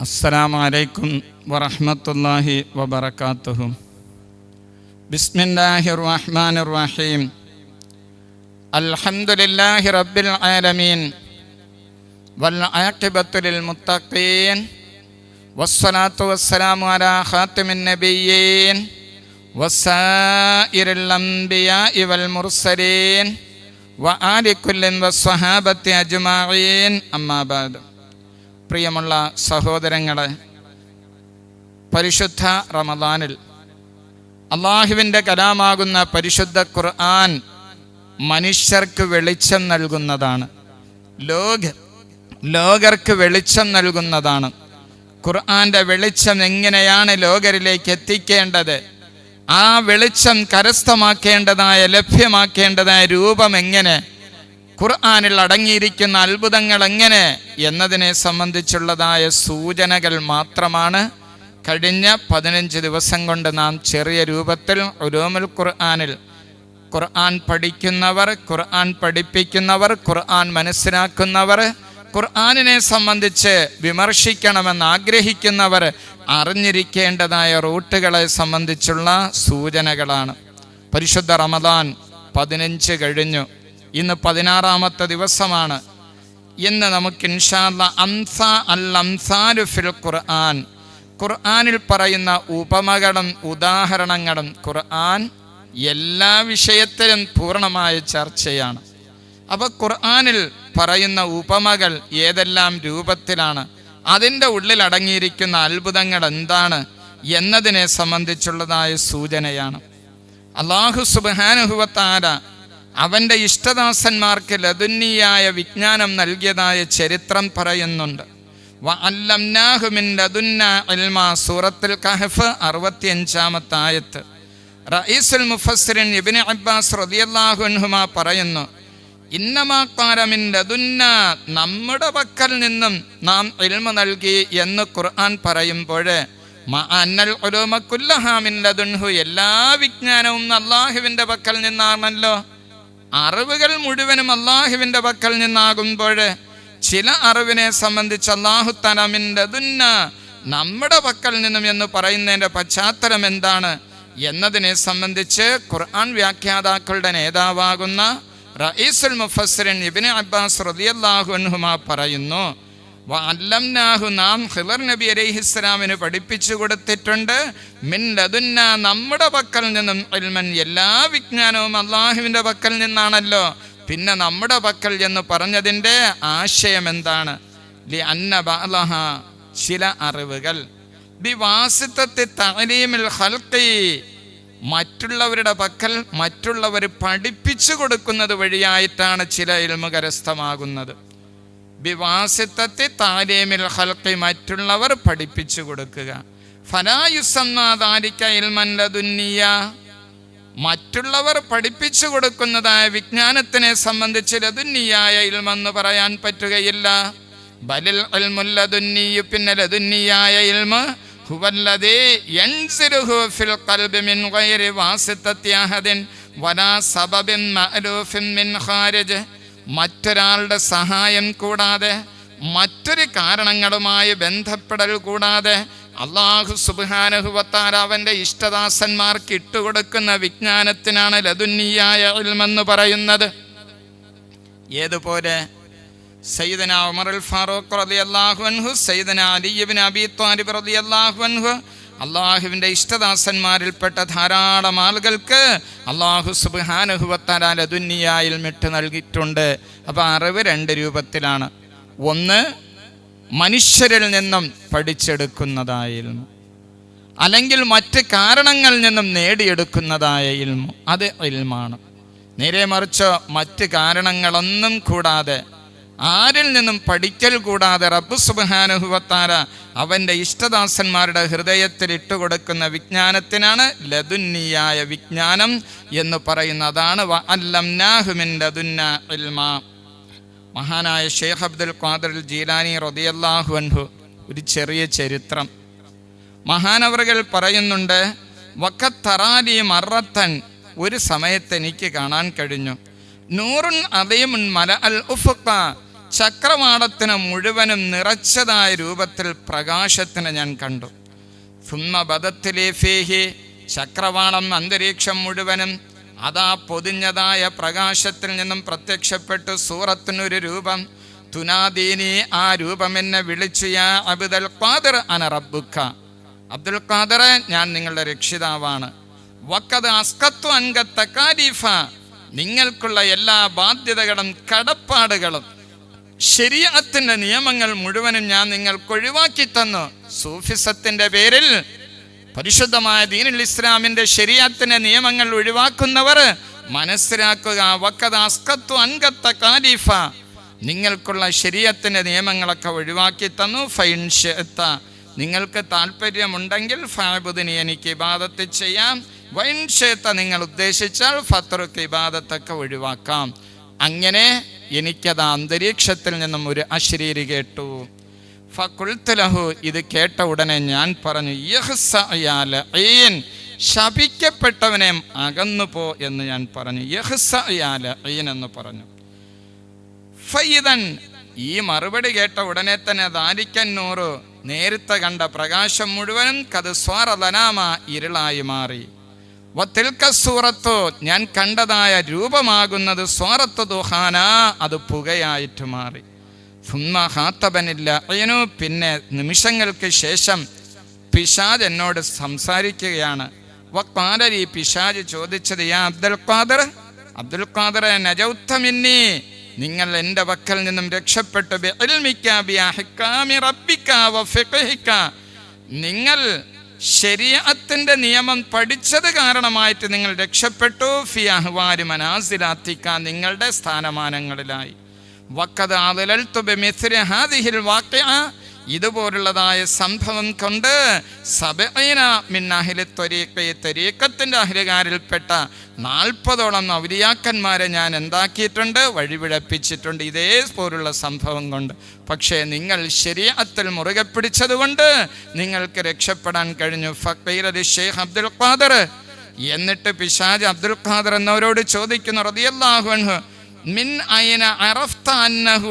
السلام عليكم ورحمة الله وبركاته. بسم الله الرحمن الرحيم الحمد لله رب العالمين والعاقبة للمتقين والصلاة والسلام على خاتم النبيين وسائر الأنبياء والمرسلين وآل كل والصحابة أجمعين أما بعد പ്രിയമുള്ള സഹോദരങ്ങളെ പരിശുദ്ധ റമദാനിൽ അള്ളാഹുവിന്റെ കലാമാകുന്ന പരിശുദ്ധ ഖുർആൻ മനുഷ്യർക്ക് വെളിച്ചം നൽകുന്നതാണ്. ലോക ലോകർക്ക് വെളിച്ചം നൽകുന്നതാണ്. ഖുർആന്റെ വെളിച്ചം എങ്ങനെയാണ് ലോകരിലേക്ക് എത്തിക്കേണ്ടത്? ആ വെളിച്ചം കരസ്ഥമാക്കേണ്ടതായ ലഭ്യമാക്കേണ്ടതായ രൂപം എങ്ങനെ? ഖുർആനിൽ അടങ്ങിയിരിക്കുന്ന അത്ഭുതങ്ങൾ എങ്ങനെ എന്നതിനെ സംബന്ധിച്ചുള്ളതായ സൂചനകൾ മാത്രമാണ് കഴിഞ്ഞ പതിനഞ്ച് ദിവസം കൊണ്ട് നാം ചെറിയ രൂപത്തിൽ ഉലൂമുൽ ഖുർആാനിൽ ഖുർആൻ പഠിക്കുന്നവർ ഖുർആൻ പഠിപ്പിക്കുന്നവർ ഖുർആൻ മനസ്സിലാക്കുന്നവർ ഖുർആാനിനെ സംബന്ധിച്ച് വിമർശിക്കണമെന്ന് ആഗ്രഹിക്കുന്നവർ അറിഞ്ഞിരിക്കേണ്ടതായ റൂട്ടുകളെ സംബന്ധിച്ചുള്ള സൂചനകളാണ്. പരിശുദ്ധ റമദാൻ പതിനഞ്ച് കഴിഞ്ഞു. ഇന്ന് പതിനാറാമത്തെ ദിവസമാണ്. ഇന്ന് നമുക്ക് ഇൻഷാല്ല അംസ അൽ അംസാലു ഫിൽ ഖുർആൻ. ഖുർആനിൽ പറയുന്ന ഉപമകളും ഉദാഹരണങ്ങളും ഖുർആൻ എല്ലാ വിഷയത്തിലും പൂർണമായ ചർച്ചയാണ്. അപ്പോൾ ഖുർആനിൽ പറയുന്ന ഉപമകൾ ഏതെല്ലാം രൂപത്തിലാണ്? അതിന്റെ ഉള്ളിൽ അടങ്ങിയിരിക്കുന്ന അത്ഭുതങ്ങൾ എന്താണ് എന്നതിനെ സംബന്ധിച്ചുള്ളതായ സൂചനയാണ്. അള്ളാഹു സുബാനുഹുവത്താര അവന്റെ ഇഷ്ടദാസന്മാർക്ക് ലതുന്നിയായ വിജ്ഞാനം നൽകിയതായ ചരിത്രം പറയുന്നുണ്ട്. വഅല്ലംനാഹു മിൻ ലദുന്ന ഇൽമ സൂറത്തുൽ കഹഫ് അറുപത്തിയഞ്ചാമത്തെ ആയത്ത്. റഈസുൽ മുഫസ്സിറിൻ ഇബ്നു അബ്ബാസ് റളിയല്ലാഹു അൻഹുമ പറയുന്നു ഇന്നമാക്കാരമിൻ ലതുന്ന നമ്മുടെ പക്കൽ നിന്നും നാം ഇൽമ നൽകി എന്ന് ഖുർആൻ പറയുമ്പോൾ അന്നൽ ലദുൻഹു എല്ലാ വിജ്ഞാനവും അള്ളാഹുവിന്റെ പക്കൽ നിന്നാണല്ലോ. അറിവുകൾ മുഴുവനും അള്ളാഹുവിന്റെ പക്കൽ നിന്നാകുമ്പോൾ ചില അറിവിനെ സംബന്ധിച്ച് അള്ളാഹു തലമിന്റെ ദുന്ന നമ്മുടെ പക്കൽ നിന്നും എന്ന് പറയുന്നതിന്റെ പശ്ചാത്തലം എന്താണ് എന്നതിനെ സംബന്ധിച്ച് ഖുർആൻ വ്യാഖ്യാതാക്കളുടെ നേതാവാകുന്ന റഈസുൽ മുഫസ്രൻ ഇബിൻ അബ്ബാസ് റളിയല്ലാഹു അൻഹുമ പറയുന്നു. അല്ലംനാഹു നാം ഹിലർ നബി അലൈഹിസ്സലാമിന് പഠിപ്പിച്ചു കൊടുത്തിട്ടുണ്ട്. മിൻ ലതുന്ന നമ്മുടെ പക്കൽ നിന്നും ഇൽമൻ എല്ലാ വിജ്ഞാനവും അള്ളാഹുവിന്റെ പക്കൽ നിന്നാണല്ലോ. പിന്നെ നമ്മുടെ പക്കൽ എന്ന് പറഞ്ഞതിന്റെ ആശയം എന്താണ്? ലി അന്ന ചില അറിവുകൾ. മറ്റുള്ളവരുടെ പക്കൽ മറ്റുള്ളവർ പഠിപ്പിച്ചു കൊടുക്കുന്നത് വഴിയായിട്ടാണ് ചില ഇൽമ കരസ്ഥമാകുന്നത്. ബിവാസിത്തത്തെ താലേമിൽ ഹൽക്കി മറ്റുള്ളവർ പഠിപ്പിച്ചു കൊടുക്കുക. ഫലായുസന്നാദാരിക്ക ഇൽമല്ലതുന്നിയ മറ്റുള്ളവർ പഠിപ്പിച്ചു കൊടുക്കുന്നതായ വിജ്ഞാനത്തിനെ സംബന്ധിച്ച് ലതുന്നിയായ ഇൽമെന്ന് പറയാൻ പറ്റുകയില്ല. ബലിൽ അൽമുല്ലതുന്നിയു പിന്നെ ലതുന്നിയായ ഇൽമ ഹുവല്ലതേ മറ്റൊരാളുടെ സഹായം കൂടാതെ മറ്റൊരു കാരണങ്ങളുമായി ബന്ധപ്പെടൽ കൂടാതെ അള്ളാഹു സുബാനുഹുവത്താൽ അവന്റെ ഇഷ്ടദാസന്മാർക്ക് ഇട്ടുകൊടുക്കുന്ന വിജ്ഞാനത്തിനാണ് ലതുന്നിയായ ഇൽമെന്ന് പറയുന്നത്. ഏതുപോലെ സയ്യിദന ഉമർ അൽ ഫാറൂഖ് റലി അള്ളാഹു അൻഹു സയ്യിദന അലിയബിൻ അബി ത്വാലിബ് റലി അള്ളാഹു അൻഹു അള്ളാഹുവിന്റെ ഇഷ്ടദാസന്മാരിൽപ്പെട്ട ധാരാളം ആളുകൾക്ക് അള്ളാഹു സുബാനുഹുവത്താല ദുന്നിയായിൽ മിട്ട് നൽകിയിട്ടുണ്ട്. അപ്പോൾ അറിവ് രണ്ട് രൂപത്തിലാണ്. ഒന്ന് മനുഷ്യരിൽ നിന്നും പഠിച്ചെടുക്കുന്നതായ അല്ലെങ്കിൽ മറ്റ് കാരണങ്ങളിൽ നിന്നും നേടിയെടുക്കുന്നതായ ഇൽമു അത് ഇൽമാണ്. നേരെ മറിച്ച് മറ്റ് കാരണങ്ങളൊന്നും കൂടാതെ ആരിൽ നിന്നും പഠിക്കൽ കൂടാതെ റബ്ബു സുബാനുഹുവത്താര അവന്റെ ഇഷ്ടദാസന്മാരുടെ ഹൃദയത്തിൽ ഇട്ടുകൊടുക്കുന്ന വിജ്ഞാനത്തിനാണ് ലതുന്നിയായ വിജ്ഞാനം എന്ന് പറയുന്നതാണ് അല്ലംനാഹുമിൻ മഹാനായ ഷെയ്ഖ് അബ്ദുൽ ഖാദർ ജീലാനി റതിയല്ലാഹു അൻഹു ഒരു ചെറിയ ചരിത്രം. മഹാനവറുകൾ പറയുന്നുണ്ട് വക്കത്തറാലി മറത്തൻ ഒരു സമയത്ത് എനിക്ക് കാണാൻ കഴിഞ്ഞു. നൂറുൻ അതേമുൻ മല അൽ ഉഫുക്ക ചക്രവാളത്തിന് മുഴുവനും നിറച്ചതായ രൂപത്തിൽ പ്രകാശത്തിന് ഞാൻ കണ്ടു. സുമ്മബദത്തിലെ ഫേഹി ചക്രവാളം അന്തരീക്ഷം മുഴുവനും അതാ പൊതിഞ്ഞതായ പ്രകാശത്തിൽ നിന്നും പ്രത്യക്ഷപ്പെട്ടു സൂറത്തിനൊരു രൂപം. തുനാദീനി ആ രൂപം എന്നെ വിളിച്ചു യാ അബ്ദുൽ ഖാദർ അന റബ്ബുക്ക. അബ്ദുൽ ഖാദർ ഞാൻ നിങ്ങളുടെ രക്ഷിതാവാണ്. വക്കത് അസ്കത്തു അൻകത്ത കാരിഫ. നിങ്ങൾക്കുള്ള എല്ലാ ബാധ്യതകളും കടപ്പാടുകളും ശരീഅത്തിന്റെ നിയമങ്ങൾ മുഴുവനും ഞാൻ നിങ്ങൾക്ക് ഒഴിവാക്കി തന്നു. സൂഫിസത്തിന്റെ പേരിൽ പരിശുദ്ധമായ ദീനുൽ ഇസ്ലാമിന്റെ ശരീഅത്തിന്റെ നിയമങ്ങൾ ഒഴിവാക്കുന്നവർ മനസ്സിലാക്കുക. വക്കത് അസ്കത്തു അൻകത്ത കാലിഫ നിങ്ങൾക്കുള്ള ശരീഅത്തിന്റെ നിയമങ്ങളൊക്കെ ഒഴിവാക്കി തന്നു. ഫൈൻ നിങ്ങൾക്ക് താല്പര്യമുണ്ടെങ്കിൽ ഫാബുദിനി എനിക്ക് ഇബാദത്ത് ചെയ്യാം. വൈൻ ഷെത്ത നിങ്ങൾ ഉദ്ദേശിച്ചാൽ ഫത്തറുക്ക് ഇബാദത്തൊക്കെ ഒഴിവാക്കാം. അങ്ങനെ എനിക്കത് അന്തരീക്ഷത്തിൽ നിന്നും ഒരു അശരീരി കേട്ടു. ഫക്കുൽത്തലഹു ഇത് കേട്ട ഉടനെ ഞാൻ പറഞ്ഞു. ശപിക്കപ്പെട്ടവനെ അകന്നു പോ എന്ന് ഞാൻ പറഞ്ഞു. എന്ന് പറഞ്ഞു. ഫയ്യിദൻ ഈ മറുപടി കേട്ട ഉടനെ തന്നെ ദാരിക്കൻ നൂറ് നേരത്തെ കണ്ട പ്രകാശം മുഴുവനും കത് സ്വാറതനാമ ഇരുളായി മാറി. സൂറത്തോ ഞാൻ കണ്ടതായ രൂപമാകുന്നത് സ്വാറത്ത് ദുഹാന അത് പുകയായിട്ട് മാറി. സുമ്മ ഹാത്തബനില്ല അയ്യനു പിന്നെ നിമിഷങ്ങൾക്ക് ശേഷം പിശാജ് എന്നോട് സംസാരിക്കുകയാണ്. വക്കാലരി പിശാജ് ചോദിച്ചത് യാ അബ്ദുൽ ഖാദർ? അബ്ദുൽ ഖാദർ നജൗത്തമിന്നി നിങ്ങൾ എന്റെ വക്കൽ നിന്നും രക്ഷപ്പെട്ടു. നിങ്ങൾ ശരീഅത്തിന്റെ നിയമം പഠിച്ചത് കാരണമായിട്ട് നിങ്ങൾ രക്ഷപ്പെട്ടു. ഫി അഹ്വാരി മനാസിലാത്തിക്ക നിങ്ങളുടെ സ്ഥാനമാനങ്ങളിലായി. വക്കത് ആദലൽ തുബെ മിഥിര ഹാദിഹിൽ വാഖിഅ. ഇതുപോലുള്ളതായ സംഭവം കൊണ്ട് ഈ ത്വരീഖത്തിന്റെ അഹ്ലുകാരിൽപ്പെട്ട നാൽപ്പതോളം ഔലിയാക്കന്മാരെ ഞാൻ എന്താക്കിയിട്ടുണ്ട് വഴിവിഴപ്പിച്ചിട്ടുണ്ട് ഇതേ പോലുള്ള സംഭവം കൊണ്ട്. പക്ഷേ നിങ്ങൾ ശരീഅത്തിൽ മുറുകെ പിടിച്ചതുകൊണ്ട് നിങ്ങൾക്ക് രക്ഷപ്പെടാൻ കഴിഞ്ഞു. ഫക്കീർ അലി ഷെയ്ഖ് അബ്ദുൽ ഖാദർ. എന്നിട്ട് പിശാജ് അബ്ദുൽ ഖാദർ എന്നവരോട് ചോദിക്കുന്നു റളിയല്ലാഹു അൻഹു മിൻ അയന അറഫ്ത അന്നഹു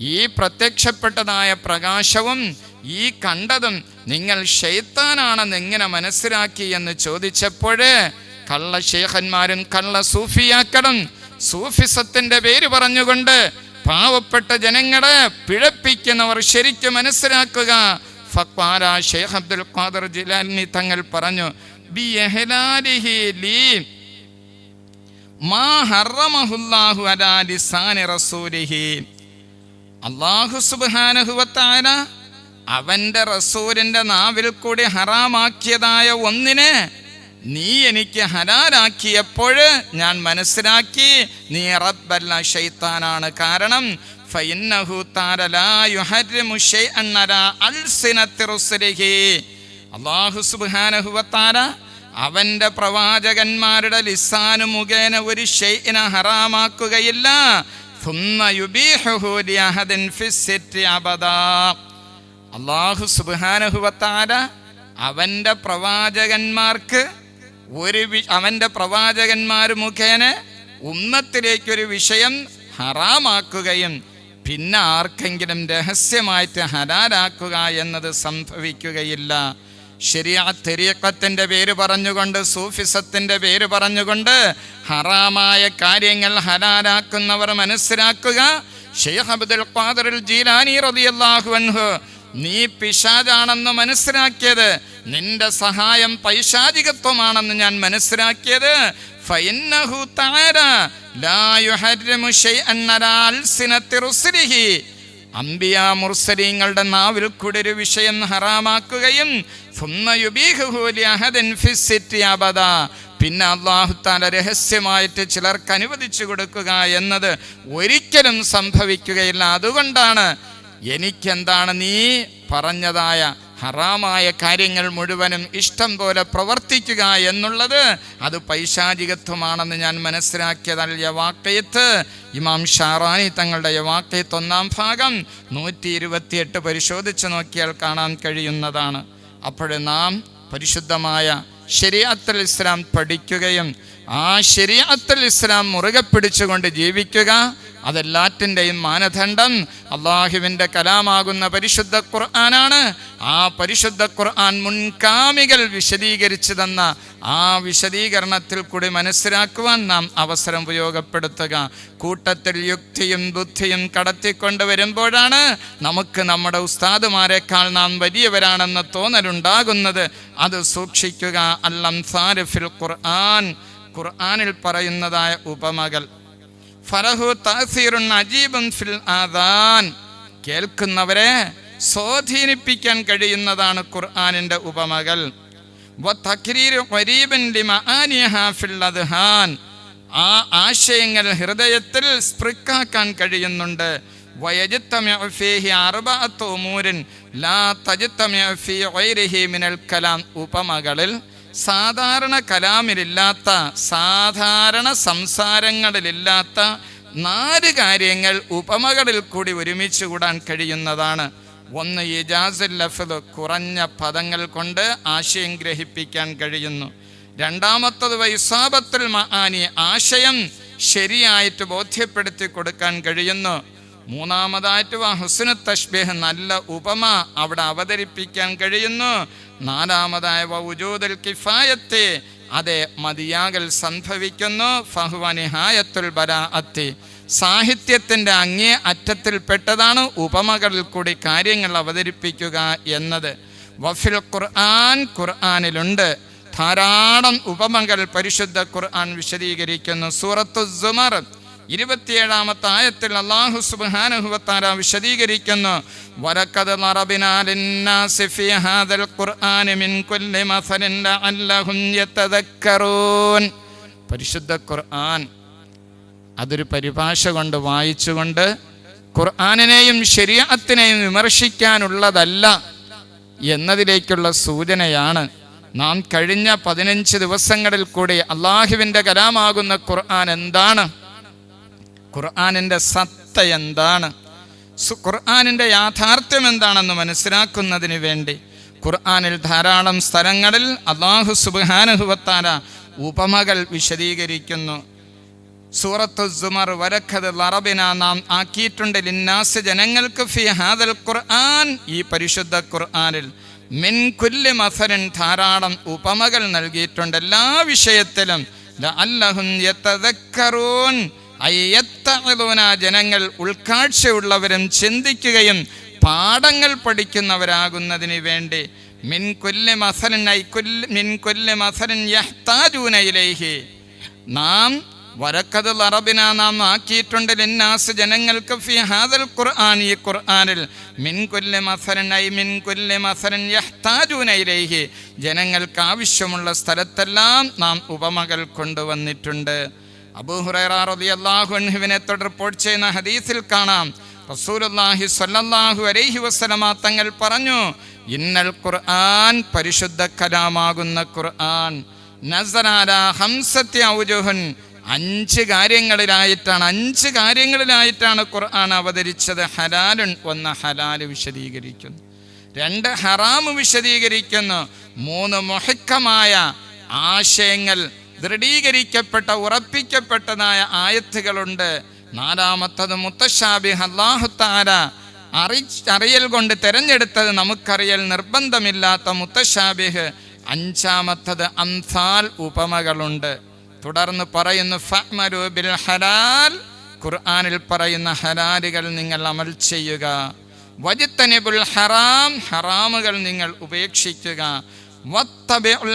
ഈ പ്രത്യക്ഷപ്പെട്ടതായ പ്രകാശവും ഈ കണ്ടതും നിങ്ങൾ ഷെയ്ത്താനാണെന്ന് എങ്ങനെ മനസ്സിലാക്കി എന്ന് ചോദിച്ചപ്പോഴേ കള്ള ഷേഖന്മാരും കള്ള സൂഫിയാക്കളും സൂഫിസത്തിന്റെ പേര് പറഞ്ഞുകൊണ്ട് പാവപ്പെട്ട ജനങ്ങളെ പിഴപ്പിക്കുന്നവർ ശരിക്കും മനസ്സിലാക്കുക. ഫക്വാര ഷെയ്ഖ് അബ്ദുൽ ഖാദർ ജിലാനി തങ്ങൾ പറഞ്ഞു ബി മാ ഹറമഹുല്ലാഹു അലാ ലിസാനി റസൂലിഹി. അള്ളാഹു സുബാനഹുവത്തായ അവന്റെ റസൂലിന്റെ നാവിൽ കൂടി ഹറാമാക്കിയതായ ഒന്നിനെ നീ എനിക്ക് ഹലാലാക്കിയപ്പോൾ ഞാൻ മനസ്സിലാക്കി നീ റബ്ബല്ല ഷെയ്ത്താനാണ് കാരണം അവന്റെ പ്രവാചകന്മാരുടെ ലിസാനു മുഖേന ഒരു ഷെയ്ഇനെ ഹറാമാക്കുകയില്ല. അള്ളാഹു സുബാനഹുവത്താര അവന്റെ പ്രവാചകന്മാർക്ക് ഒരു അവന്റെ പ്രവാചകന്മാർ മുഖേന ഉമ്മത്തിലേക്കൊരു വിഷയം ഹറാമാക്കുകയും പിന്നെ ആർക്കെങ്കിലും രഹസ്യമായിട്ട് ഹരാരാക്കുക എന്നത് സംഭവിക്കുകയില്ല. ശരിയാ തെരീക്കത്തിന്റെ പേര് പറഞ്ഞുകൊണ്ട് സൂഫിസത്തിന്റെ പേര് പറഞ്ഞുകൊണ്ട് ഹറാമായ കാര്യങ്ങൾ ഹലാലാക്കുന്നവർ മനസ്സിലാക്കുക. ഷെയ്ഖ് അബ്ദുൽ ഖാദറിൽ ജീലാനി റളിയല്ലാഹു അൻഹു നീ പിശാജാണെന്ന് മനസ്സിലാക്കിയത് നിന്റെ സഹായം പൈശാചികത്വമാണെന്ന് ഞാൻ മനസ്സിലാക്കിയത്. ഫഇന്നഹു തആല ലാ യുഹർരിമു ശൈഅൻ അലാൽ അൽസിനത്തി റുസുലിഹി. അമ്പിയ മുർസലീങ്ങളുടെ നാവിൽ കൂടെ ഒരു വിഷയം ഹറാമാക്കുകയും പിന്നെ അള്ളാഹുത്താല രഹസ്യമായിട്ട് ചിലർക്ക് അനുവദിച്ചു കൊടുക്കുക എന്നത് ഒരിക്കലും സംഭവിക്കുകയില്ല. അതുകൊണ്ടാണ് എനിക്കെന്താണ് നീ പറഞ്ഞതായ ഹറാമായ കാര്യങ്ങൾ മുഴുവനും ഇഷ്ടം പോലെ പ്രവർത്തിക്കുക എന്നുള്ളത് അത് പൈശാചികത്വമാണെന്ന് ഞാൻ മനസ്സിലാക്കിയതല്ല യവാക്കയത്ത് ഇമാം ഷാറാനി തങ്ങളുടെ യവാക്കയത്ത് ഒന്നാം ഭാഗം നൂറ്റി ഇരുപത്തിയെട്ട് പരിശോധിച്ച് നോക്കിയാൽ കാണാൻ കഴിയുന്നതാണ്. അപ്പോൾ നാം പരിശുദ്ധമായ ശരിയാത്തൽ ഇസ്ലാം പഠിക്കുകയും ആ ശരിയാത്തൽ ഇസ്ലാം മുറുകെ പിടിച്ചുകൊണ്ട് ജീവിക്കുക അതെല്ലാറ്റിന്റെയും മാനദണ്ഡം അള്ളാഹുവിന്റെ കലാമാകുന്ന പരിശുദ്ധ ഖുർആനാണ്. ആ പരിശുദ്ധ ഖുർആൻ മുൻകാമികൾ വിശദീകരിച്ചു തന്ന ആ വിശദീകരണത്തിൽ കൂടി മനസ്സിലാക്കുവാൻ നാം അവസരം ഉപയോഗപ്പെടുത്തുക. കൂട്ടത്തിൽ യുക്തിയും ബുദ്ധിയും കടത്തിക്കൊണ്ട് വരുമ്പോഴാണ് നമുക്ക് നമ്മുടെ ഉസ്താദുമാരെക്കാൾ നാം വലിയവരാണെന്ന് തോന്നലുണ്ടാകുന്നത്. അത് സൂക്ഷിക്കുക. അല്ലം സാരിഫിൽ ഖുർആൻ. ഖുർആാനിൽ പറയുന്നതായ ഉപമകൾ. ഫറഹു താസീറുൻ അജീബുൻ ഫിൽ ആദാൻ. കേൾക്കുന്നവരെ സ്വാധീനിപ്പിക്കാൻ കഴിയുന്നതാണ് ഖുർആാനിന്റെ ഉപമകൾ. ഫിൽ ആ ആശയങ്ങൾ ഹൃദയത്തിൽ സ്പൃക്കാക്കാൻ കഴിയുന്നുണ്ട്. ഉപമകളിൽ സാധാരണ കലാമിലില്ലാത്ത സാധാരണ സംസാരങ്ങളിലില്ലാത്ത നാല് കാര്യങ്ങൾ ഉപമകളിൽ കൂടി ഒരുമിച്ച് കൂടാൻ കഴിയുന്നതാണ്. ഒന്ന് ഇജാസുൽ ലഫ്ദ് കുറഞ്ഞ പദങ്ങൾ കൊണ്ട് ആശയം ഗ്രഹിപ്പിക്കാൻ കഴിയുന്നു. രണ്ടാമത്തത് വൈസാബത്തുൽ മഹാനി ആശയം ശരിയായിട്ട് ബോധ്യപ്പെടുത്തി കൊടുക്കാൻ കഴിയുന്നു. മൂന്നാമതായിട്ട് ഹുസ്നു തഷ്ബീഹ് നല്ല ഉപമ അവിടെ അവതരിപ്പിക്കാൻ കഴിയുന്നു. നാലാമതായ വൗജൂദൽ കിഫായത്തെ. അതെ മതിയാകൽ സംഭവിക്കുന്നു. ഫഹുവനിഹായത്തുൽ ബരാഅത്തി. സാഹിത്യത്തിന്റെ അങ്ങേ അറ്റത്തിൽപ്പെട്ടതാണ് ഉപമകളിൽ കൂടി കാര്യങ്ങൾ അവതരിപ്പിക്കുക എന്നത്. വഫിൽ ഖുർആൻ ഖുർആാനിലുണ്ട്. ധാരാളം ഉപമകൾ പരിശുദ്ധ ഖുർആൻ വിശദീകരിക്കുന്നു. സൂറത്തു സുമർ. ഇരുപത്തിയേഴാമത്തെ ആയത്തിൽ അള്ളാഹു സുബാനുഹുവത്താര വിശദീകരിക്കുന്നു വരക്കത് പരിശുദ്ധ ഖുർആൻ അതൊരു പരിഭാഷ കൊണ്ട് വായിച്ചുകൊണ്ട് ഖുർആാനിനെയും ശരീഅത്തിനെയും വിമർശിക്കാനുള്ളതല്ല എന്നതിലേക്കുള്ള സൂചനയാണ്. നാം കഴിഞ്ഞ പതിനഞ്ച് ദിവസങ്ങളിൽ കൂടി അള്ളാഹുവിന്റെ കലാമാകുന്ന ഖുർആൻ എന്താണ്? ഖുർആാനിന്റെ സത്ത എന്താണ്? ഖുർആാനിന്റെ യാഥാർത്ഥ്യം എന്താണെന്ന് മനസ്സിലാക്കുന്നതിന് വേണ്ടി ഖുർആാനിൽ ധാരാളം സ്ഥലങ്ങളിൽ അള്ളാഹു സുബാനുഹുവത്താല ഉപമകൾ വിശദീകരിക്കുന്നു. സൂറത്തു സുമർ വരഖത് ലറബിന നാം ആക്കിയിട്ടുണ്ട്. ലിന്നാസ് ജനങ്ങൾക്ക് ഫി ഹാദൽ ഖുർആൻ. ഈ പരിശുദ്ധ ഖുർആനിൽ മിൻ കുല്ലി മഫരൻ ധാരാളം ഉപമകൾ നൽകിയിട്ടുണ്ട്. എല്ലാ വിഷയത്തിലും ലഅല്ലഹും യതദക്കറൂൻ ജനങ്ങൾ ഉൾക്കാഴ്ചയുള്ളവരും ചിന്തിക്കുകയും പാഠങ്ങൾ പഠിക്കുന്നവരാകുന്നതിന് വേണ്ടി മിൻ കുല്ലി മസലിൻ മിൻ കുല്ലി യഹ്താജൂന ഇലൈഹി. നാം വരക്കത് അറബിന നാം ആക്കിയിട്ടുണ്ട് ലിന്നാസ് ജനങ്ങൾക്ക് ഫി ഹാദൽ ഖുർആൻ. ഈ ഖുർആനിൽ മിൻ കുല്ലി മസരൻ ഐ മിൻ മസരൻ യഹ്താജൂന ഇലൈഹി. ജനങ്ങൾക്ക് ആവശ്യമുള്ള സ്ഥലത്തെല്ലാം നാം ഉപമകൾ കൊണ്ടുവന്നിട്ടുണ്ട്. അബൂഹുറൈറ റളിയല്ലാഹു അൻഹുവിനെ തൊട്ട് റിപ്പോർട്ട് ചെയ്യുന്ന ഹദീസിൽ കാണാം. റസൂലുള്ളാഹി സ്വല്ലല്ലാഹു അലൈഹി വസ്ലമ തങ്ങൾ പറഞ്ഞു ഇന്നൽ ഖുർആൻ പരിശുദ്ധ കലാമാകുന്ന ഖുർആൻ. നസനാല ഹംസത്യ ഔജുഹുൻ. അഞ്ച് കാര്യങ്ങളിലായിട്ടാണ് അഞ്ച് കാര്യങ്ങളിലായിട്ടാണ് ഖുർആൻ അവതരിച്ചത്. ഹലാലുൻ ഒന്ന് ഹലാൽ വിശദീകരിക്കുന്നു. രണ്ട് ഹറാമ് വിശദീകരിക്കുന്നു. മൂന്ന് മുഹക്കമായ ആശയങ്ങൾ ദൃഢീകരിക്കപ്പെട്ട ഉറപ്പിക്കപ്പെട്ടതായ ആയത്തുകളുണ്ട്. നാലാമത്തത് മുത്തശാബിഹ് അല്ലാഹു താര അറി അറിയൽ കൊണ്ട് തിരഞ്ഞെടുത്തത് നമുക്കറിയൽ നിർബന്ധമില്ലാത്ത മുത്തശാബിഹ് അഞ്ചാമത്തത് അംസാൽ ഉപമകളുണ്ട്. തുടർന്ന് പറയുന്നു ഫഹ്മരൂബിൽ ബിൽ ഹലാൽ. ഖുർആനിൽ പറയുന്ന ഹലാലുകൾ നിങ്ങൾ അമൽ ചെയ്യുക. വജിത്തനിബുൽ ഹറാം ഹറാമുകൾ നിങ്ങൾ ഉപേക്ഷിക്കുക.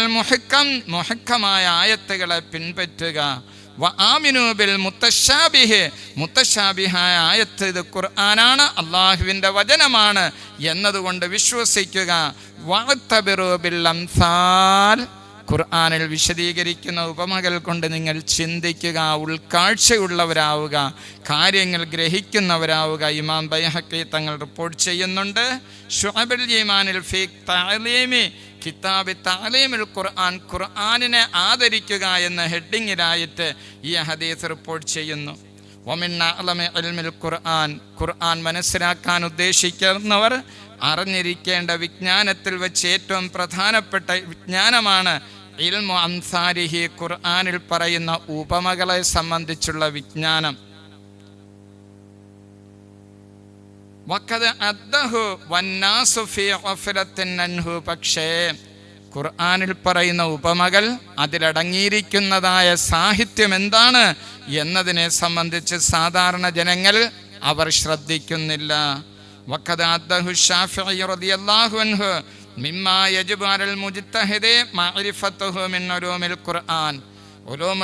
മുഹക്കം മുഹക്കമായ ആയത്തുകളെ പിൻപറ്റുക. ആമിനൂബിൽ ബിൽ മുത്തശാബിഹ് മുത്തശാബിഹായ ആയത്ത് ഇത് ഖുർആനാണ് അള്ളാഹുവിന്റെ വചനമാണ് എന്നതുകൊണ്ട് വിശ്വസിക്കുക. വാത്തബിറൂബിൽ ഖുർആനിൽ വിശദീകരിക്കുന്ന ഉപമകൾ കൊണ്ട് നിങ്ങൾ ചിന്തിക്കുക ഉൾക്കാഴ്ചയുള്ളവരാവുക കാര്യങ്ങൾ ഗ്രഹിക്കുന്നവരാവുക. ഇമാം ബൈഹക്കി തങ്ങൾ റിപ്പോർട്ട് ചെയ്യുന്നുണ്ട്. ഷുഹബുൽ ഈമാനിൽ ഫീഖ് തഅലീമി കിതാബി താലേമിൽ ഖുർആൻ ഖുർആാനിനെ ആദരിക്കുക എന്ന ഹെഡിങ്ങിലായിട്ട് ഈ ഹദീസ് റിപ്പോർട്ട് ചെയ്യുന്നു. ഖുർആൻ ഖുർആൻ മനസ്സിലാക്കാൻ ഉദ്ദേശിക്കുന്നവർ അറിഞ്ഞിരിക്കേണ്ട വിജ്ഞാനത്തിൽ വെച്ച് ഏറ്റവും പ്രധാനപ്പെട്ട വിജ്ഞാനമാണ് ഇൽമു അൻസാരിഹി ഖുർആാനിൽ പറയുന്ന ഉപമകളെ സംബന്ധിച്ചുള്ള വിജ്ഞാനം. അദ്ദഹു വന്നാസു ഫീ അൻഹു. പക്ഷേ ഖുർആാനിൽ പറയുന്ന ഉപമകൾ അതിലടങ്ങിയിരിക്കുന്നതായ സാഹിത്യം എന്താണ് എന്നതിനെ സംബന്ധിച്ച് സാധാരണ ജനങ്ങൾ അവർ ശ്രദ്ധിക്കുന്നില്ല.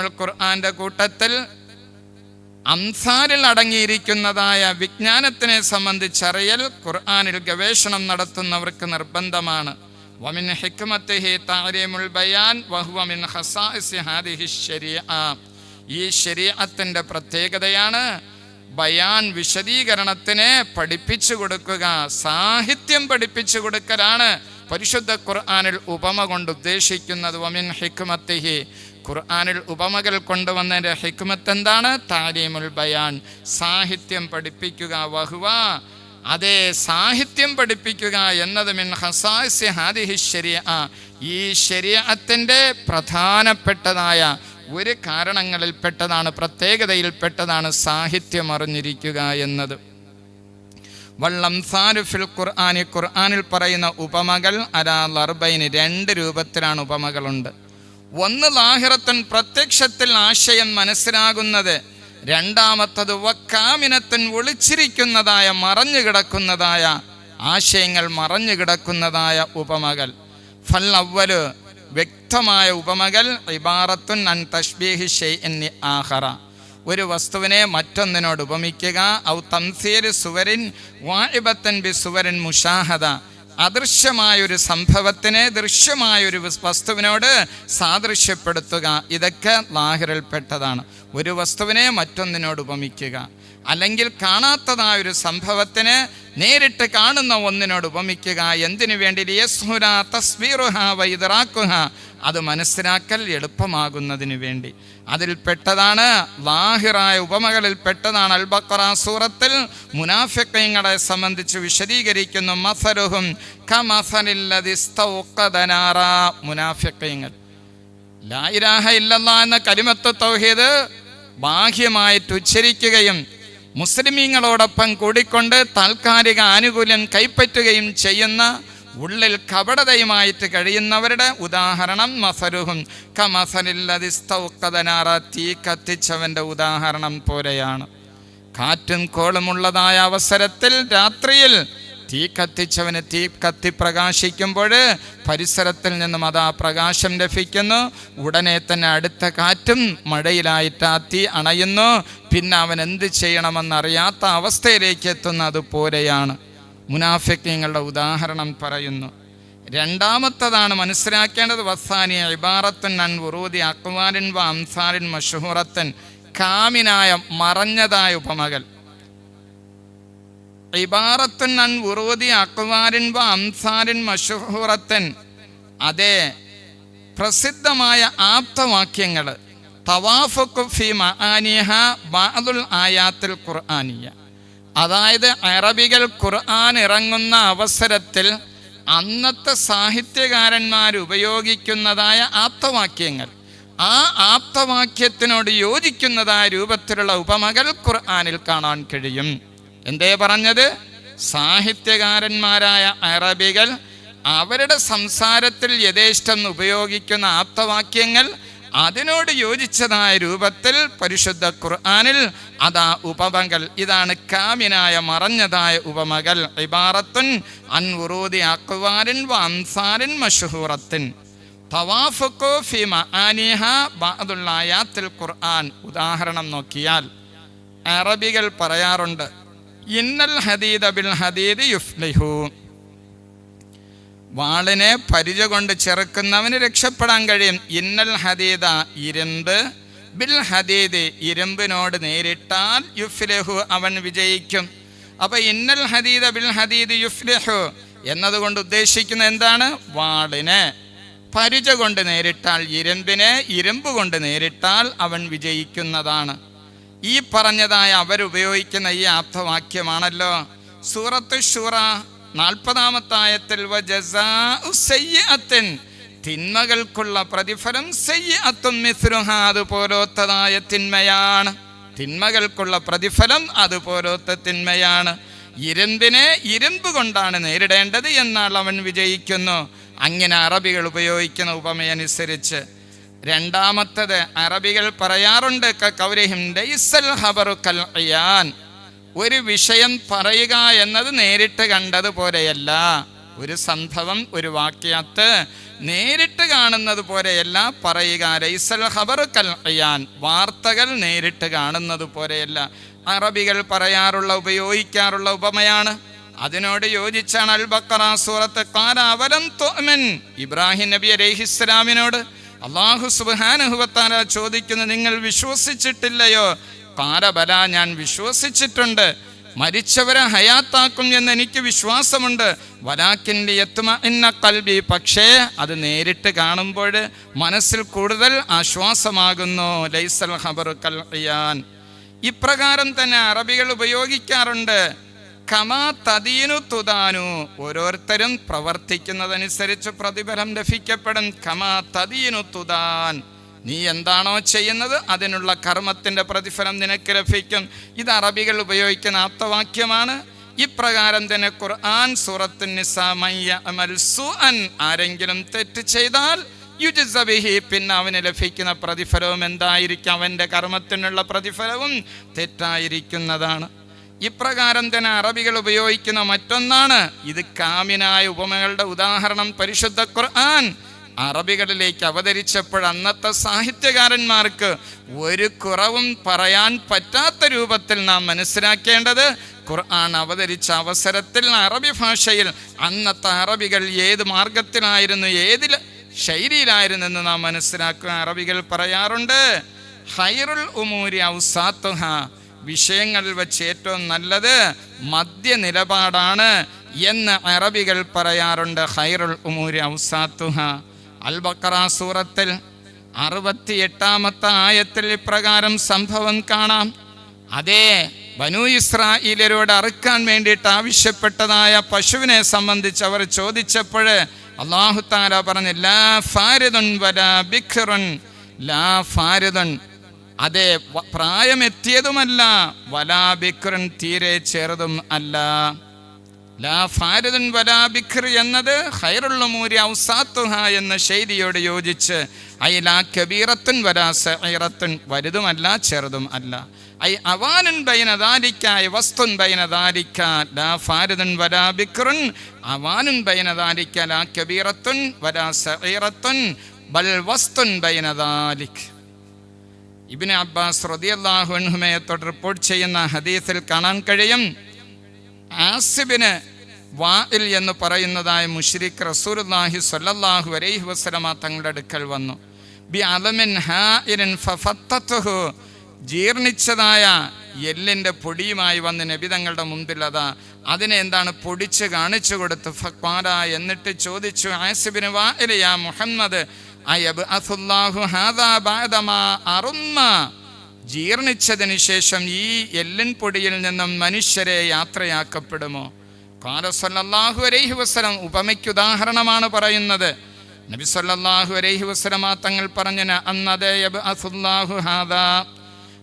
ഖുർആന്റെ കൂട്ടത്തിൽ അംസാരിൽ അടങ്ങിയിരിക്കുന്നതായ വിജ്ഞാനത്തിനെ സംബന്ധിച്ചറിയൽ ഖുർആാനിൽ ഗവേഷണം നടത്തുന്നവർക്ക് നിർബന്ധമാണ്. വമിൻ ഹിക്മത്തിഹി ബയാൻ ഈ ശരീഅത്തിന്റെ പ്രത്യേകതയാണ് ബയാൻ വിശദീകരണത്തിനെ പഠിപ്പിച്ചു കൊടുക്കുക സാഹിത്യം പഠിപ്പിച്ചു കൊടുക്കലാണ് പരിശുദ്ധ ഖുർആാനിൽ ഉപമ കൊണ്ട് ഉദ്ദേശിക്കുന്നത്. വമിൻ ഹിക്മത്തിഹി ഖുർആനിൽ ഉപമകൾ കൊണ്ടുവന്നതിന്റെ ഹിക്മത്ത് എന്താണ് താലീമുൽ ബയാൻ. സാഹിത്യം പഠിപ്പിക്കുക വഹുവ. അതേ സാഹിത്യം പഠിപ്പിക്കുക എന്നത് മിൻ ഹസാസ്യ ഹാദിഹി ശരിയ ഈ ശരിയത്തിന്റെ പ്രധാനപ്പെട്ടതായ ഒരു കാരണങ്ങളിൽപ്പെട്ടതാണ് പ്രത്യേകതയിൽപ്പെട്ടതാണ് സാഹിത്യം അറിഞ്ഞിരിക്കുക എന്നത്. വള്ളം സാരുഫിൽ ഖുർആാനി. ഖുർആാനിൽ പറയുന്ന ഉപമകൾ അലാ ലർബൈന് രണ്ട് രൂപത്തിലാണ് ഉപമകളുണ്ട്. ഒന്ന് ലാഹിറത്തൻ പ്രത്യക്ഷത്തിൽ ആശയം മനസ്സിലാകുന്നത് രണ്ടാമത്തത് വക്കാമിനത്തൻ ഒളിച്ചിരിക്കുന്നതായ മറഞ്ഞു കിടക്കുന്നതായ ആശയങ്ങൾ മറഞ്ഞു കിടക്കുന്നതായ ഉപമകൾ. ഫൽ അവൽ വ്യക്തമായ ഉപമകൾ ഇബാറത്തുൻ അൻ തഷ്ബീഹി ഷെയ് എന്നി ആഹറ ഒരു വസ്തുവിനെ മറ്റൊന്നിനോട് ഉപമിക്കുക ഔ തംസീൽ സുവരിൻ വാഇബത്തൻ ബി സുവരിൻ മുഷാഹദ. അദൃശ്യമായ ഒരു സംഭവത്തിനെ ദൃശ്യമായൊരു വസ്തുവിനോട് സാദൃശ്യപ്പെടുത്തുക ഇതൊക്കെ ലാഹിറിൽപ്പെട്ടതാണ്. ഒരു വസ്തുവിനെ മറ്റൊന്നിനോട് ഉപമിക്കുക. അല്ലെങ്കിൽ കാണാത്തതായ ഒരു സംഭവത്തിന് നേരിട്ട് കാണുന്ന ഒന്നിനോട് ഉപമിക്കുക എന്തിനു വേണ്ടി? വൈദറാക്കുഹ അത് മനസ്സിലാക്കൽ എളുപ്പമാകുന്നതിന് വേണ്ടി. അതിൽ പെട്ടതാണ് ലാഹിറായ ഉപമകളിൽ പെട്ടതാണ്. അൽബക്കറ സൂറത്തിൽ മുനാഫിക്കങ്ങളെ സംബന്ധിച്ച് വിശദീകരിക്കുന്നു കമസലില്ലതിസ്തൗഖദനാറ മുനാഫിക്കങ്ങൾ ലായിരാഹ ഇല്ലല്ല എന്ന കരിമത്ത് തൗഹീദ് ബാഹ്യമായിട്ട് ഉച്ചരിക്കുകയും മുസ്ലിമീങ്ങളോടൊപ്പം കൂടിക്കൊണ്ട് താൽക്കാലിക ആനുകൂല്യം കൈപ്പറ്റുകയും ചെയ്യുന്ന ഉള്ളിൽ കപടതയുമായിട്ട് കഴിയുന്നവരുടെ ഉദാഹരണം മസരുഹും കമസലില്ലതിസ്തൗക്കതനാറ തീ കത്തിച്ചവന്റെ ഉദാഹരണം പോലെയാണ്. കാറ്റും കോളുമുള്ളതായ അവസരത്തിൽ രാത്രിയിൽ തീ കത്തിച്ചവന് തീ കത്തി പ്രകാശിക്കുമ്പോൾ പരിസരത്തിൽ നിന്നും അത് ആ പ്രകാശം ലഭിക്കുന്നു. ഉടനെ തന്നെ അടുത്ത കാറ്റും മഴയിലായിട്ട് ആ തീ അണയുന്നു. പിന്നെ അവൻ എന്ത് ചെയ്യണമെന്നറിയാത്ത അവസ്ഥയിലേക്ക് എത്തുന്നത് അതുപോലെയാണ് മുനാഫിക്കങ്ങളുടെ ഉദാഹരണം പറയുന്നു. രണ്ടാമത്തതാണ് മനസ്സിലാക്കേണ്ടത് വസാനിയ ഇബാറത്തൻ അൻ ഉറൂദി അക്വാലിൻ വ അംസാലിൻ മഷൂറത്തൻ. കാമിനായ മറഞ്ഞതായ ഉപമകൾ. ഇബാറത്തുൻ അൻ ഉറുവതി അക്വാരിൻ വ അംസാരിൻ മഷുഹുറത്തൻ അതെ പ്രസിദ്ധമായ ആപ്തവാക്യങ്ങൾ. തവാഫുക്കു ബഅദുൽ ആയാത്തിൽ ഖുർആനിയ. അതായത് അറബികൾ ഖുർആൻ ഇറങ്ങുന്ന അവസരത്തിൽ അന്നത്തെ സാഹിത്യകാരന്മാർ ഉപയോഗിക്കുന്നതായ ആപ്തവാക്യങ്ങൾ. ആ ആപ്തവാക്യത്തിനോട് യോജിക്കുന്നതായ രൂപത്തിലുള്ള ഉപമകൾ ഖുർആാനിൽ കാണാൻ കഴിയും. എന്തേ പറഞ്ഞത്? സാഹിത്യകാരന്മാരായ അറബികൾ അവരുടെ സംസാരത്തിൽ യഥേഷ്ടം ഉപയോഗിക്കുന്ന ആപ്തവാക്യങ്ങൾ അതിനോട് യോജിച്ചതായ രൂപത്തിൽ പരിശുദ്ധ ഖുർആാനിൽ അതാ ഉപമകൾ. ഇതാണ് കാമിനായ മറഞ്ഞതായ ഉപമകൾ. ഇബാറത്തുൻ അൻവുറൂദി അക്വാരിൻ വ അംസാലിൻ മഷഹൂറത്തിൻ. ഫി ഖുർആൻ. ഉദാഹരണം നോക്കിയാൽ അറബികൾ പറയാറുണ്ട് ഇന്നൽ ഹദീദ ബിൽ ഹദീദ് യുഫ്ലിഹു. വാളിനെ പരിച കൊണ്ട് ചെറുക്കുന്നവന് രക്ഷപ്പെടാൻ കഴിയും. ഇന്നൽ ഹദീദ ഇരുമ്പ് ബിൽ ഹദീദ് ഇരുമ്പിനോട് നേരിട്ടാൽ യുഫ്ലിഹു അവൻ വിജയിക്കും. അപ്പൊ ഇന്നൽ ഹദീദ ബിൽ ഹദീദ് യുഫ്ലിഹു എന്നതുകൊണ്ട് ഉദ്ദേശിക്കുന്നത് എന്താണ്? വാളിനെ പരിച കൊണ്ട് നേരിട്ടാൽ ഇരുമ്പിനെ ഇരുമ്പ് കൊണ്ട് നേരിട്ടാൽ അവൻ വിജയിക്കുന്നതാണ്. ഈ പറഞ്ഞതായ അവരുപയോഗിക്കുന്ന ഈ ആപ്തവാക്യമാണല്ലോ സൂറത്ത് ഷൂറ നാൽപ്പതാമത്തായത്തിൽ തിന്മകൾക്കുള്ള പ്രതിഫലം അതുപോലത്തതായ തിന്മയാണ്. തിന്മകൾക്കുള്ള പ്രതിഫലം അതുപോലത്തെ തിന്മയാണ്. ഇരുമ്പിനെ ഇരുമ്പ് കൊണ്ടാണ് നേരിടേണ്ടത് എന്നാൽ അവൻ വിജയിക്കുന്നു. അങ്ങനെ അറബികൾ ഉപയോഗിക്കുന്ന ഉപമയനുസരിച്ച്. രണ്ടാമത്തത് അറബികൾ പറയാറുണ്ട് കൗരഹിം. ഒരു വിഷയം പറയുക എന്നത് നേരിട്ട് കണ്ടതുപോലെയല്ല ഒരു സംഭവം ഒരു വാക്യത്ത് നേരിട്ട് കാണുന്നത് പോലെയല്ല പറയുക ലൈസൽ ഹബർ കൽ അയാൻ. വാർത്തകൾ നേരിട്ട് കാണുന്നത് പോലെയല്ല അറബികൾ പറയാറുള്ള ഉപയോഗിക്കാറുള്ള ഉപമയാണ് അതിനോട് യോജിച്ചാണ് അൽ ബക്കറ സൂറത്ത് കാല അവലം തുഅ്മിൻ ഇബ്രാഹിം നബി അലൈഹിസ്സലാമിനോട് അള്ളാഹു സുബ്ഹാനഹുവത്താല ചോദിക്കുന്നു നിങ്ങൾ വിശ്വസിച്ചിട്ടില്ലയോ? പാരബല ഞാൻ വിശ്വസിച്ചിട്ടുണ്ട്. മരിച്ചവരെ ഹയാത്താക്കും എന്ന് എനിക്ക് വിശ്വാസമുണ്ട്. വലാക്കിന്റെ എത്തുമ എന്ന കൽബി പക്ഷേ അത് നേരിട്ട് കാണുമ്പോൾ മനസ്സിൽ കൂടുതൽ ആശ്വാസമാകുന്നു. ലൈസൽ ഹബറു കൽ ഇപ്രകാരം തന്നെ അറബികൾ ഉപയോഗിക്കാറുണ്ട്. കമാ തദീനു തുദാനു. ഓരോരുത്തരും പ്രവർത്തിക്കുന്നതനുസരിച്ച് പ്രതിഫലം ലഭിക്കപ്പെടും. കമാ തദീനു തുദാൻ. നീ എന്താണോ ചെയ്യുന്നത് അതിനുള്ള കർമ്മത്തിന്റെ പ്രതിഫലം നിനക്ക് ലഭിക്കും. ഇത് അറബികൾ ഉപയോഗിക്കുന്ന ആപ്തവാക്യമാണ്. ഇപ്രകാരം തന്നെ ഖുർആൻ സൂറത്തു നിസാ മയ്യ അമൽ സുഅൻ. ആരെങ്കിലും തെറ്റ് ചെയ്താൽ യുജിസബിഹി പിന്നെ അവന് ലഭിക്കുന്ന പ്രതിഫലവും എന്തായിരിക്കും? അവന്റെ കർമ്മത്തിനുള്ള പ്രതിഫലവും തെറ്റായിരിക്കുന്നതാണ്. ഇപ്രകാരം തന്നെ അറബികൾ ഉപയോഗിക്കുന്ന മറ്റൊന്നാണ്. ഇത് കാമിനായ ഉപമകളുടെ ഉദാഹരണം പരിശുദ്ധ ഖുർആൻ. അറബികളിലേക്ക് അവതരിച്ചപ്പോൾ അന്നത്തെ സാഹിത്യകാരന്മാർക്ക് ഒരു കുറവും പറയാൻ പറ്റാത്ത രൂപത്തിൽ നാം മനസ്സിലാക്കേണ്ടത് ഖുർആൻ അവതരിച്ച അവസരത്തിൽ അറബി ഭാഷയിൽ അന്നത്തെ അറബികൾ ഏത് മാർഗത്തിലായിരുന്നു ഏതിൽ ശൈലിയിലായിരുന്നു എന്ന് നാം മനസ്സിലാക്കുക അറബികൾ പറയാറുണ്ട്. ഹൈറുൽ ഉമൂരി ഔസാത്തുഹ. വിഷയങ്ങളിൽ വെച്ച് ഏറ്റവും നല്ലത് മദ്യ നിലപാടാണ് എന്ന് അറബികൾ പറയാറുണ്ട് ഹൈറുൽ ഉമൂരി ഔസാത്തുഹ. അൽ ബക്കറ സൂറത്തിൽ അറുപത്തി എട്ടാമത്തെ ആയത്തിൽ ഇപ്രകാരം സംഭവം കാണാം. അതേ ബനു ഇസ്രായേലരോട് അറുക്കാൻ വേണ്ടിയിട്ട് ആവശ്യപ്പെട്ടതായ പശുവിനെ സംബന്ധിച്ച് അവർ ചോദിച്ചപ്പോൾ അള്ളാഹു താല പറഞ്ഞു ലാ ഫാരിദുൻ വലാ ബിഖറുൻ ലാ ഫാരിദുൻ അതെ പ്രായമെത്തിയതുമല്ല. വലാബിക്രൻ തീരെ ചെറുതും അല്ല. ലാ ബിഖ്ർ എന്നത് ഹൈറുള്ള മൂരി ഔസാത്തുഹ എന്ന ശൈലിയോട് യോജിച്ച് ഐ ലാ കബീറത്തുൻ വലാ സൈറത്തുൻ വലുതുമല്ല ചെറുതും അല്ല. ഐ അവാനുൻ ബൈന ദാലിക ഐ വസ്തുൻ ബൈന ദാലിക ലാ ഫാരിദുൻ വലാ ബിഖ്റുൻ അവാനുൻ ബൈന ദാലിക ലാ കബീറത്തുൻ വലാ സൈറത്തുൻ ബൽ വസ്തുൻ ബൈന ദാലിക. ഇബ്നു അബ്ബാസ് റളിയല്ലാഹു അൻഹുമയെ തൊട്ട് റിപ്പോർട്ട് ചെയ്യുന്ന ഹദീസിൽ കാണാൻ കഴിയും. ആസിബിന് വാഇൽ എന്ന് പറയുന്നതായ മുഷ്രിഖ് റസൂലുള്ളാഹി സൊല്ലാഹു അലൈഹി വസ്ലമ തങ്ങളുടെ അടുക്കൽ വന്നു. ബി അലമിൻ ജീർണിച്ചതായ എല്ലിന്റെ പൊടിയുമായി വന്ന് നബി തങ്ങളുടെ മുമ്പിൽ അതാ അതിനെ എന്താണ് പൊടിച്ച് കാണിച്ചു കൊടുത്ത്. ഫക്വാല എന്നിട്ട് ചോദിച്ചു ആസിബിന് വാഇൽ യാ മുഹമ്മദ്? ജീർണിച്ചതിന് ശേഷം ഈ എല്ലിൻ പൊടിയിൽ നിന്നും മനുഷ്യരെ യാത്രയാക്കപ്പെടുമോ? കാലസല്ലാഹു അലൈഹി വസല്ലം ഉപമയ്ക്ക് ഉദാഹരണമാണ് പറയുന്നത്. നബി സല്ലാഹു അലൈഹി വസല്ലമ തങ്ങൾ പറഞ്ഞു അന്നതേ ഹാദാ.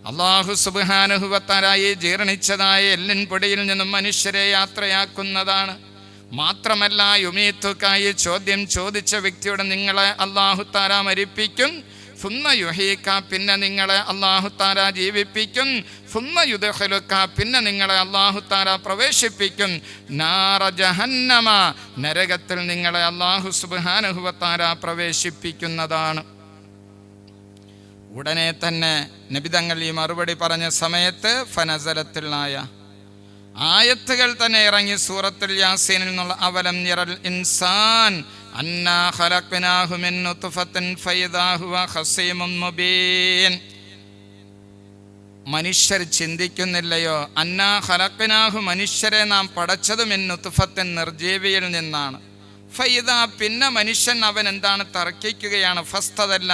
അള്ളാഹു സുബാനുഹുവത്താരായി ജീർണിച്ചതായ എല്ലിൻ പൊടിയിൽ നിന്നും മനുഷ്യരെ യാത്രയാക്കുന്നതാണ്. മാത്രമല്ല യുമീത്തുക്കായി ചോദ്യം ചോദിച്ച വ്യക്തിയോട് നിങ്ങളെ അള്ളാഹു താര മരിപ്പിക്കും. ഫുന്ന യുഹീക്ക പിന്നെ നിങ്ങളെ അള്ളാഹു താര ജീവിപ്പിക്കും. ഫുന്ന യുദഹലുക്ക പിന്നെ നിങ്ങളെ അള്ളാഹു താര പ്രവേശിപ്പിക്കും. നാറ ജഹന്നമ നരകത്തിൽ നിങ്ങളെ അള്ളാഹു സുബാനുഹുവത്താര പ്രവേശിപ്പിക്കുന്നതാണ്. ഉടനെ തന്നെ നബിതങ്ങൾ ഈ മറുപടി പറഞ്ഞ സമയത്ത് ഫനസലത്തിലായ ആയത്തുകൾ തന്നെ ഇറങ്ങി സൂറത്തുൽ യാസീനിൽ നിന്നുള്ള അവലം നിറൽ ഇൻസാൻ. മനുഷ്യർ ചിന്തിക്കുന്നില്ലയോ? അന്നാ ഹലക്കിനാഹു മനുഷ്യരെ നാം പടച്ചതും മിൻ നുത്ഫത്തിൻ നിർജീവിയിൽ നിന്നാണ്. ഫൈദ പിന്നെ മനുഷ്യൻ അവൻ എന്താണ് തർക്കിക്കുകയാണ്? ഫസ്തതല്ല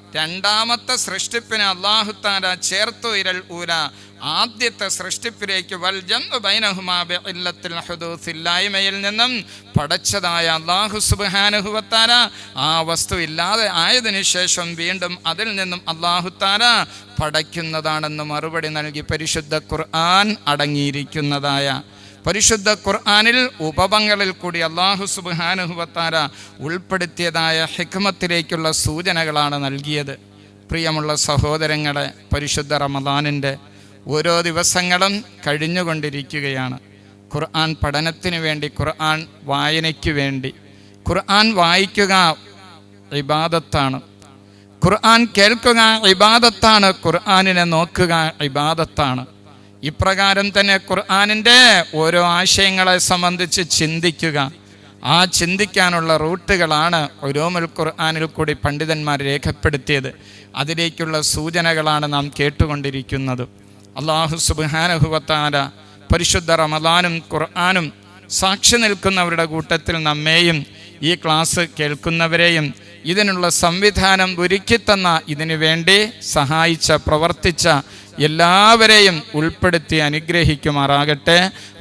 രണ്ടാമത്തെ സൃഷ്ടിപ്പിനെ അള്ളാഹുത്താര ചേർത്തു ഇരൽ ഊര. ആദ്യത്തെ സൃഷ്ടിപ്പിലേക്ക് വൽ ജംഉ ബൈനഹുമാ ബിഇല്ലത്തിൽ ഹുദൂസില്ലായ്മയിൽ നിന്നും പടച്ചതായ അള്ളാഹു സുബാനുഹുവത്താര ആ വസ്തു ഇല്ലാതെ ആയതിനു ശേഷം വീണ്ടും അതിൽ നിന്നും അള്ളാഹുത്താര പടയ്ക്കുന്നതാണെന്ന് മറുപടി നൽകി പരിശുദ്ധ ഖുർആൻ അടങ്ങിയിരിക്കുന്നതായ പരിശുദ്ധ ഖുർആാനിൽ ഉപപങ്ങളിൽ കൂടി അള്ളാഹു സുബാനുഹുവത്താര ഉൾപ്പെടുത്തിയതായ ഹിക്മത്തിലേക്കുള്ള സൂചനകളാണ് നൽകിയത്. പ്രിയമുള്ള സഹോദരങ്ങളെ പരിശുദ്ധ റമദാനിന്റെ ഓരോ ദിവസങ്ങളും കഴിഞ്ഞുകൊണ്ടിരിക്കുകയാണ്. ഖുർആൻ പഠനത്തിന് വേണ്ടി ഖുർആൻ വായനയ്ക്ക് വേണ്ടി. ഖുർആൻ വായിക്കുക ഇബാദത്താണ്. ഖുർആൻ കേൾക്കുക ഇബാദത്താണ്. ഖുർആാനിനെ നോക്കുക ഇബാദത്താണ്. ഇപ്രകാരം തന്നെ ഖുർആാനിന്റെ ഓരോ ആശയങ്ങളെ സംബന്ധിച്ച് ചിന്തിക്കുക. ആ ചിന്തിക്കാനുള്ള റൂട്ടുകളാണ് ഒരോമുൽ ഖുർആാനിൽ കൂടി പണ്ഡിതന്മാർ രേഖപ്പെടുത്തിയത്. അതിലേക്കുള്ള സൂചനകളാണ് നാം കേട്ടുകൊണ്ടിരിക്കുന്നത്. അള്ളാഹു സുബാനഹുവത്താര പരിശുദ്ധ റമദാനും ഖുർആാനും സാക്ഷി നിൽക്കുന്നവരുടെ കൂട്ടത്തിൽ നമ്മെയും ഈ ക്ലാസ് കേൾക്കുന്നവരെയും ഇതിനുള്ള സംവിധാനം ഒരുക്കിത്തന്ന ഇതിനു വേണ്ടി സഹായിച്ച പ്രവർത്തിച്ച എല്ലാവരെയും ഉൾപ്പെടുത്തി അനുഗ്രഹിക്കുമാറാകട്ടെ.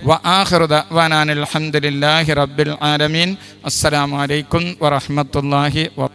വ ആഹൃദ വനാൻ അലഹമുല്ലാഹി റബ്ബിൽ ആലമീൻ. അസ്സലാമലൈക്കും വറഹമത്തല്ലാഹി വ